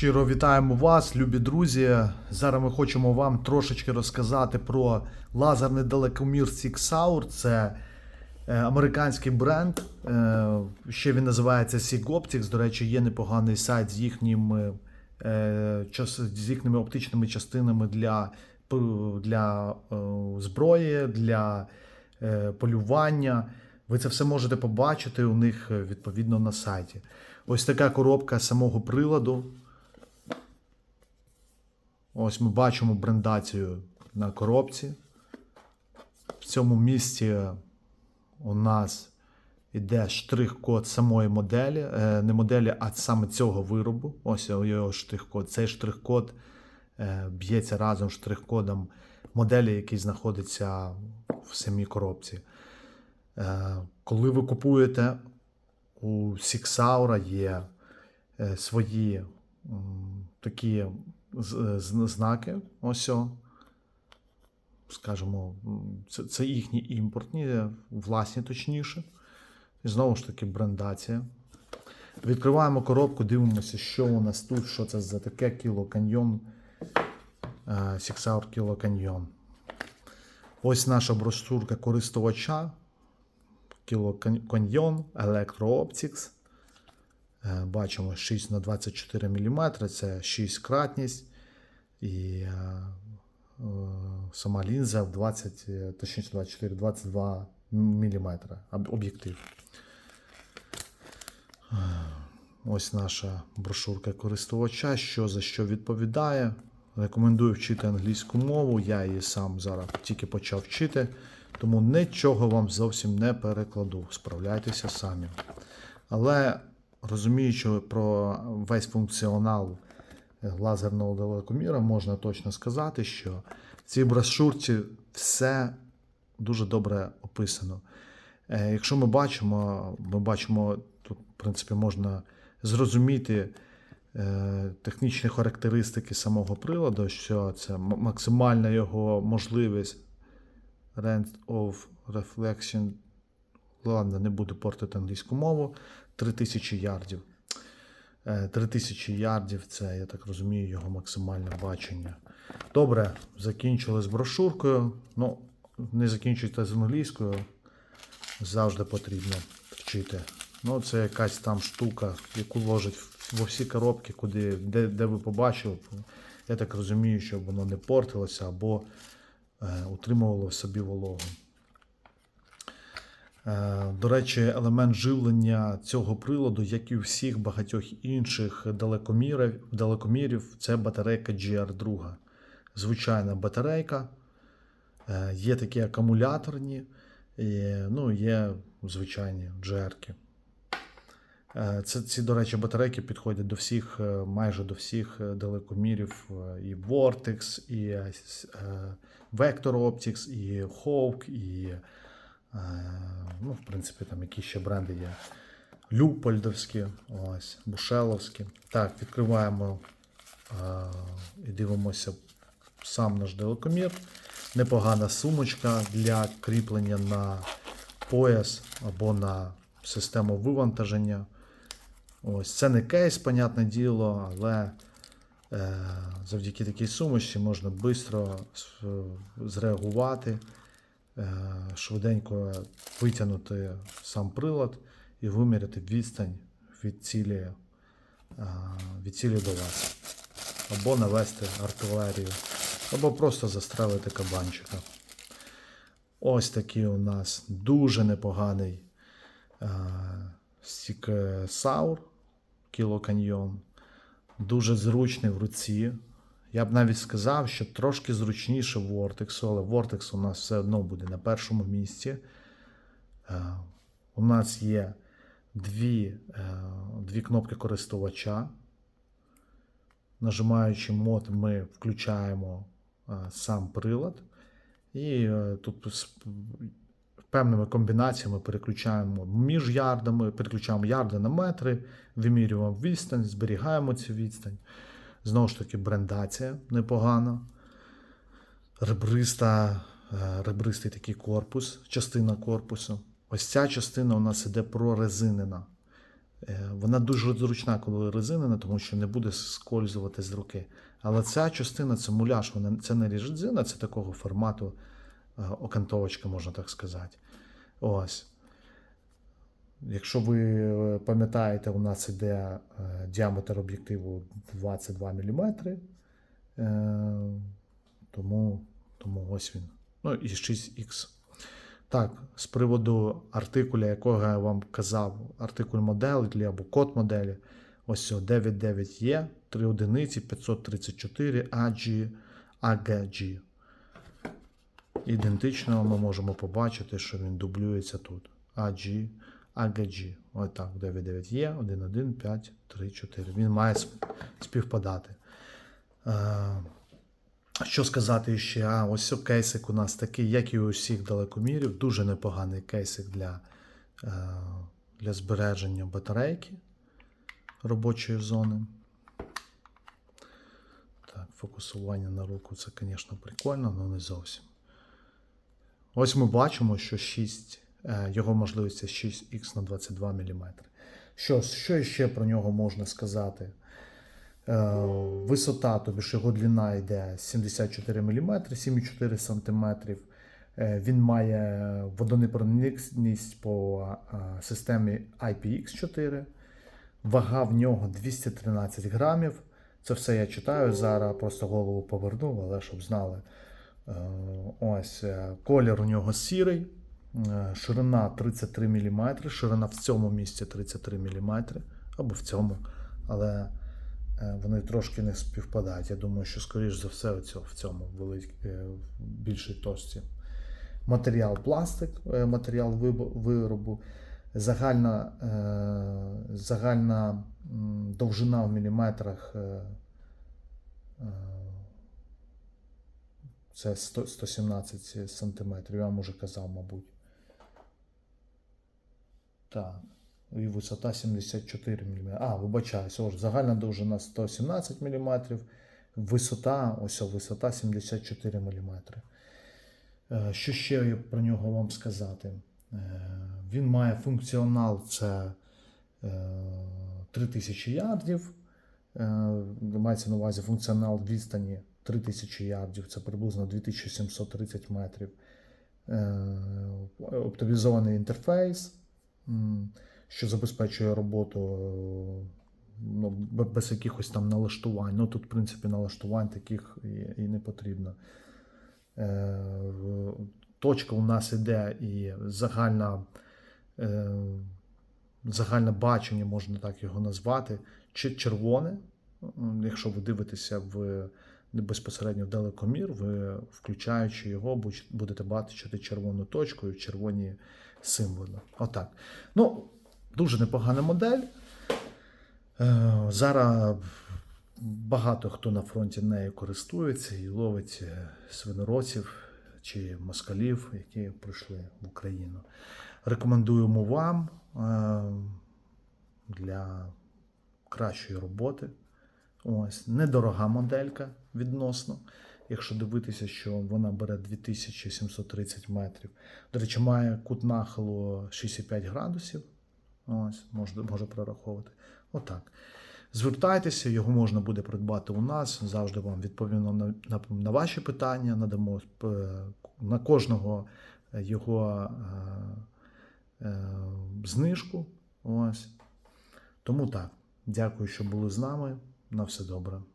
Щиро вітаємо вас, любі друзі. Зараз ми хочемо вам трошечки розказати про лазерний далекомір Sigsaur. Це е, американський бренд. Е, ще він називається Sig. До речі, є непоганий сайт з їхніми, е, з їхніми оптичними частинами для, для зброї, для полювання. Ви це все можете побачити у них відповідно на сайті. Ось така коробка самого приладу. Ось ми бачимо брендацію на коробці. В цьому місці у нас іде штрих-код самої моделі, е, не моделі, а саме цього виробу. Ось його штрих-код. Цей штрих-код е, б'ється разом з штрих-кодом моделі, який знаходиться в самій коробці. Е, Коли ви купуєте, у Сіксаура є свої такі знаки. Ось. Скажімо, це, це їхні імпортні, е, власні точніше. І знову ж таки, брендація. Відкриваємо коробку, дивимося, що у нас тут, що це за таке кіло каньйон. Сіксаур кіло каньйон. Ось наша брошурка користувача. Кіло каньйон, Electro-Optics. Е, Бачимо 6 на 24 мм, це 6 кратність. І е, е, сама лінза в 20, е, точніше 24, 22 мм об'єктив. Ось наша брошурка користувача, що за що відповідає. Рекомендую вчити англійську мову. Я її сам зараз тільки почав вчити, тому нічого вам зовсім не перекладу. Справляйтеся самі. Але розуміючи про весь функціонал лазерного далекоміра, можна точно сказати, що в цій брошурці все дуже добре описано. Е, Якщо ми бачимо, ми бачимо, тут, в принципі, можна зрозуміти е, технічні характеристики самого приладу, що це максимальна його можливість range of reflection. Ладно, не буду портити англійську мову. 3000 ярдів. Е, 3000 ярдів це, я так розумію, його максимальне бачення. Добре, закінчили з брошуркою. Ну, не закінчуйте з англійською. Завжди потрібно вчити. Ну, це якась там штука, яку ложать во всі коробки, куди, де, де ви побачили. Я так розумію, щоб воно не портилося або е, утримувало в собі вологу. Е, До речі, елемент живлення цього приладу, як і у всіх багатьох інших далекомірів, далекомірів це батарейка GR2. Звичайна батарейка. Е, Є такі акумуляторні, ну, є звичайні GR-ки. Е, Це, ці, до речі, батарейки підходять до всіх, майже до всіх далекомірів. І Vortex, і Vector Optics, і Hawk, і Ну, в принципі, там які ще бренди є. Люпольдовські, ось, Бушеловські. Так, відкриваємо е, і дивимося сам наш далекомір. Непогана сумочка для кріплення на пояс або на систему вивантаження. Ось, це не кейс, понятне діло, але е, завдяки такій сумочці можна швидко зреагувати е, швиденько витягнути сам прилад і виміряти відстань від цілі, е, від цілі до вас. Або навести артилерію, або просто застрелити кабанчика. Ось такий у нас дуже непоганий е, стік е, Саур Кіло Каньйон. Дуже зручний в руці. Я б навіть сказав, що трошки зручніше Vortex, але Vortex у нас все одно буде на першому місці. Е, У нас є дві, е, дві кнопки користувача. Нажимаючи мод, ми включаємо е, сам прилад. І тут певними комбінаціями переключаємо між ярдами, переключаємо ярди на метри, вимірюємо відстань, зберігаємо цю відстань. Знову ж таки, брендація непогана. Ребриста, е, ребристий такий корпус, частина корпусу. Ось ця частина у нас іде прорезинена. Е, Вона дуже зручна, коли резинена, тому що не буде скользувати з руки. Але ця частина це муляж, вона це не резина, це такого формату е, окантовочка, можна так сказати. Ось. Якщо ви е, пам'ятаєте, у нас іде е, діаметр об'єктиву 22 мм. Е, тому, тому ось він. Ну і 6х. Так, з приводу артикуля, якого я вам казав, артикуль моделі або код моделі. Ось цього 99E, 3 одиниці, 534 AG, AGG. Ідентично ми можемо побачити, що він дублюється тут. AG, AGG. Так, 99E, 11, 5, 3, 4. Він має співпадати. Е, що сказати ще? А, ось кейсик у нас такий, як і у всіх далекомірів. Дуже непоганий кейсик для, е, для збереження батарейки робочої зони. Так, фокусування на руку це, звісно, прикольно, але не зовсім. Ось ми бачимо, що 6, е, його можливість 6х на 22 мм. Що, що ще про нього можна сказати? Е, Висота, тобі ж його длина йде 74 мм, 7,4 см. Е, Він має водонепроникність по е, системі IPX4. Вага в нього 213 грамів. Це все я читаю зараз, просто голову повернув, але щоб знали. Е, Ось е, колір у нього сірий, е, ширина 33 мм, ширина в цьому місці 33 мм, або в цьому, але е, вони трошки не співпадають. Я думаю, що, скоріш за все, в цьому е, в більшій точці. Матеріал пластик, е, матеріал виробу. Загальна, е, загальна довжина в міліметрах е, е, це 100, 117 сантиметрів, я вам уже казав, мабуть. Так. І висота 74 мм. А, вибачаюся, ось загальна довжина 117 мм, висота, ось висота 74 мм. Е, Що ще я про нього вам сказати? Е, Він має функціонал це е, 3000 ярдів. Е, Мається на увазі функціонал відстані 3000 ярдів, це приблизно 2730 метрів. Оптимізований інтерфейс, що забезпечує роботу е, ну, без якихось там налаштувань. Ну тут, в принципі, налаштувань таких і, і не потрібно. Е, Точка у нас іде і загальна, е, загальне бачення, можна так його назвати, чи червоне. Якщо ви дивитеся в безпосередньо в далекомір, ви включаючи його, будете бачити червону точку і в червоні символи. Отак. Ну, дуже непогана модель. Е, Зараз багато хто на фронті нею користується і ловить е, свинородців чи москалів, які прийшли в Україну. Рекомендуємо вам е, для кращої роботи. Ось недорога моделька відносно. Якщо дивитися, що вона бере 2730 метрів. До речі, має кут нахилу 65 градусів. Ось, може, може прораховувати. Отак. Звертайтеся, його можна буде придбати у нас. Завжди вам відповімо на, на, на ваші питання, надамо е, на кожного його е, е, знижку. Ось. Тому так. Дякую, що були з нами. На все добре.